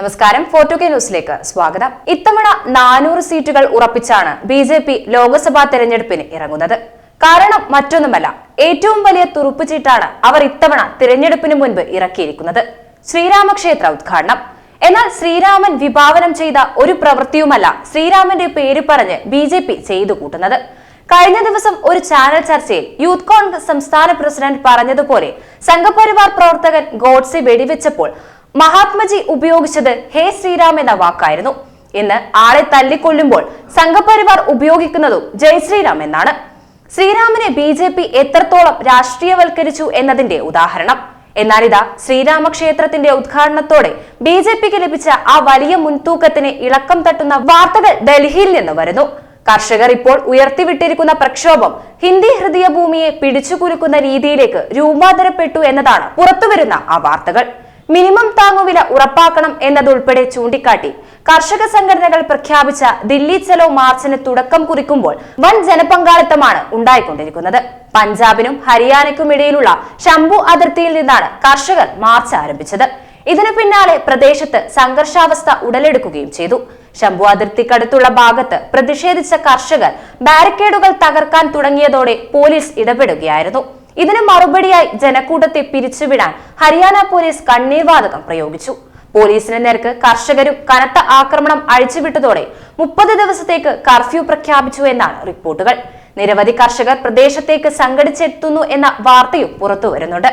നമസ്കാരം. ഫോർട്ടു കെ ന്യൂസിലേക്ക് സ്വാഗതം. ഇത്തവണ നാനൂറ് സീറ്റുകൾ ഉറപ്പിച്ചാണ് ബി ജെ പി ലോക്സഭാ തെരഞ്ഞെടുപ്പിന് ഇറങ്ങുന്നത്. കാരണം മറ്റൊന്നുമല്ല ഏറ്റവും വലിയ തുറുപ്പുചീട്ടാണ് അവർ ഇത്തവണ തിരഞ്ഞെടുപ്പിന് മുൻപ് ഇറക്കിയിരിക്കുന്നത്. ശ്രീരാമക്ഷേത്ര ഉദ്ഘാടനം. എന്നാൽ ശ്രീരാമൻ വിഭാവനം ചെയ്ത ഒരു പ്രവൃത്തിയുമല്ല ശ്രീരാമന്റെ പേര് പറഞ്ഞ് ബി ജെ പി ചെയ്തു കൂട്ടുന്നത്. കഴിഞ്ഞ ദിവസം ഒരു ചാനൽ ചർച്ചയിൽ യൂത്ത് കോൺഗ്രസ് സംസ്ഥാന പ്രസിഡന്റ് പറഞ്ഞതുപോലെ സംഘപരിവാർ പ്രവർത്തകൻ ഗോഡ്സെ വെടിവെച്ചപ്പോൾ മഹാത്മജി ഉപയോഗിച്ചത് ഹേ ശ്രീരാം എന്ന വാക്കായിരുന്നു. ഇന്ന് ആളെ തല്ലിക്കൊല്ലുമ്പോൾ സംഘപരിവാർ ഉപയോഗിക്കുന്നതും ജയ് ശ്രീരാം എന്നാണ്. ശ്രീരാമനെ ബി ജെ പി എത്രത്തോളം രാഷ്ട്രീയവൽക്കരിച്ചു എന്നതിന്റെ ഉദാഹരണം. എന്നാൽ ഇതാ ശ്രീരാമക്ഷേത്രത്തിന്റെ ഉദ്ഘാടനത്തോടെ ബി ജെ പിക്ക് ലഭിച്ച ആ വലിയ മുൻതൂക്കത്തിന് ഇളക്കം തട്ടുന്ന വാർത്തകൾ ഡൽഹിയിൽ നിന്ന് വരുന്നു. കർഷകർ ഇപ്പോൾ ഉയർത്തിവിട്ടിരിക്കുന്ന പ്രക്ഷോഭം ഹിന്ദി ഹൃദയഭൂമിയെ പിടിച്ചുകുലുക്കുന്ന രീതിയിലേക്ക് രൂപാന്തരപ്പെട്ടു എന്നതാണ് പുറത്തുവരുന്ന ആ വാർത്തകൾ. മിനിമം താങ്ങുവില ഉറപ്പാക്കണം എന്നതുൾപ്പെടെ ചൂണ്ടിക്കാട്ടി. കർഷക സംഘടനകൾ പ്രഖ്യാപിച്ച ദില്ലി ചലോ മാർച്ചിന് തുടക്കം കുറിക്കുമ്പോൾ വൻ ജനപങ്കാളിത്തമാണ് ഉണ്ടായിക്കൊണ്ടിരിക്കുന്നത്. പഞ്ചാബിനും ഹരിയാനയ്ക്കും ഇടയിലുള്ള ശംഭു അതിർത്തിയിൽ നിന്നാണ് കർഷകർ മാർച്ച് ആരംഭിച്ചത്. ഇതിനു പിന്നാലെ പ്രദേശത്ത് സംഘർഷാവസ്ഥ ഉടലെടുക്കുകയും ചെയ്തു. ശംഭു അതിർത്തിക്കടുത്തുള്ള ഭാഗത്ത് പ്രതിഷേധിച്ച കർഷകർ ബാരിക്കേഡുകൾ തകർക്കാൻ തുടങ്ങിയതോടെ പോലീസ് ഇടപെടുകയായിരുന്നു. ഇതിന് മറുപടിയായി ജനക്കൂട്ടത്തെ പിരിച്ചുവിടാൻ ഹരിയാന പോലീസ് കണ്ണീർവാതകം പ്രയോഗിച്ചു. പോലീസിന് നേർക്ക് കർഷകരും കനത്ത ആക്രമണം അഴിച്ചുവിട്ടതോടെ മുപ്പത് ദിവസത്തേക്ക് കർഫ്യൂ പ്രഖ്യാപിച്ചു എന്നാണ് റിപ്പോർട്ടുകൾ. നിരവധി കർഷകർ പ്രദേശത്തേക്ക് സംഘടിച്ചെത്തുന്നു എന്ന വാർത്തയും പുറത്തുവരുന്നുണ്ട്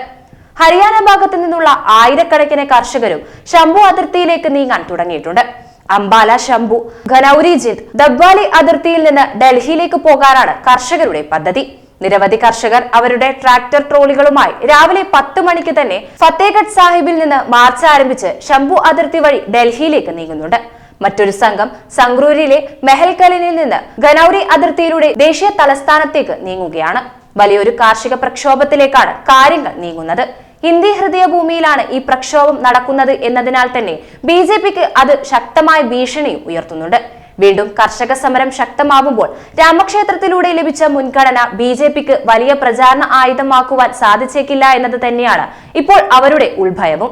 ഹരിയാന ഭാഗത്തു നിന്നുള്ള ആയിരക്കണക്കിന് കർഷകരും ശംഭു അതിർത്തിയിലേക്ക് നീങ്ങാൻ തുടങ്ങിയിട്ടുണ്ട്. അംബാല ശംഭു ഖനൌരി ജിന്ദ് ദബ്വാലി അതിർത്തിയിൽ നിന്ന് ഡൽഹിയിലേക്ക് പോകാനാണ് കർഷകരുടെ പദ്ധതി. നിരവധി കർഷകർ അവരുടെ ട്രാക്ടർ ട്രോളികളുമായി രാവിലെ പത്ത് മണിക്ക് തന്നെ ഫത്തേഗഡ് സാഹിബിൽ നിന്ന് മാർച്ച് ആരംഭിച്ച് ശംഭു അതിർത്തി വഴി ഡൽഹിയിലേക്ക് നീങ്ങുന്നുണ്ട്. മറ്റൊരു സംഘം സംഗ്രൂരിലെ മെഹൽകലിനിൽ നിന്ന് ഗനൌരി അതിർത്തിയിലൂടെ ദേശീയ തലസ്ഥാനത്തേക്ക് നീങ്ങുകയാണ്. വലിയൊരു കാർഷിക പ്രക്ഷോഭത്തിലേക്കാണ് കാര്യങ്ങൾ നീങ്ങുന്നത്. ഹിന്ദി ഹൃദയഭൂമിയിലാണ് ഈ പ്രക്ഷോഭം നടക്കുന്നത് എന്നതിനാൽ തന്നെ ബി അത് ശക്തമായ ഭീഷണിയും ഉയർത്തുന്നുണ്ട്. വീണ്ടും കർഷക സമരം ശക്തമാവുമ്പോൾ രാമക്ഷേത്രത്തിലൂടെ ലഭിച്ച മുൻഗണന ബി ജെ പിക്ക് വലിയ പ്രചാരണ ആയുധമാക്കുവാൻ സാധിച്ചേക്കില്ല എന്നത് തന്നെയാണ് ഇപ്പോൾ അവരുടെ ഉൾഭയവും.